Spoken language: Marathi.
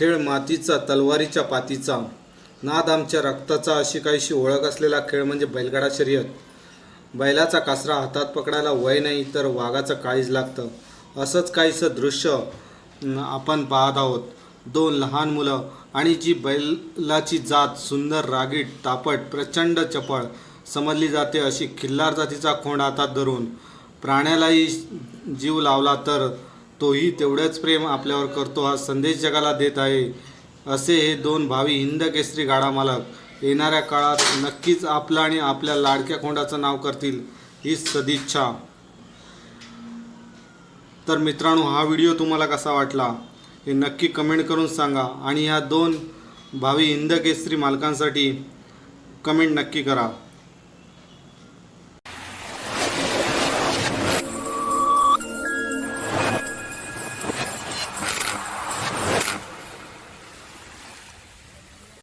खेळ मातीचा तलवारीच्या पातीचा. नाद आमच्या रक्ताचा अशी काहीशी ओळख असलेला खेळ म्हणजे बैलगाडा शर्यत. बैलाचा कासरा हातात पकडायला वय नाही तर वाघाचं काळीज लागतं. असंच काहीसं दृश्य आपण पाहत आहोत. दोन लहान मुलं आणि जी बैलाची जात सुंदर रागीट तापट प्रचंड चपळ समजली जाते अशी खिल्लार जातीचा खोंड हातात धरून. प्राण्यालाही जीव लावला तर तोही तेवढंच प्रेम आपल्यावर करतो हा संदेश जगाला देत आहे. असे हे दोन भावी हिंद केसरी गाडा मालक येणाऱ्या काळात नक्कीच आपलं आणि आपल्या लाडक्या खोंडाचं नाव करतील ही सदिच्छा. तर मित्रांनो हा व्हिडिओ तुम्हाला कसा वाटला? हे नक्की कमेंट करून सांगा आणि ह्या दोन भावी हिंद केसरी मालकांसाठी कमेंट नक्की करा.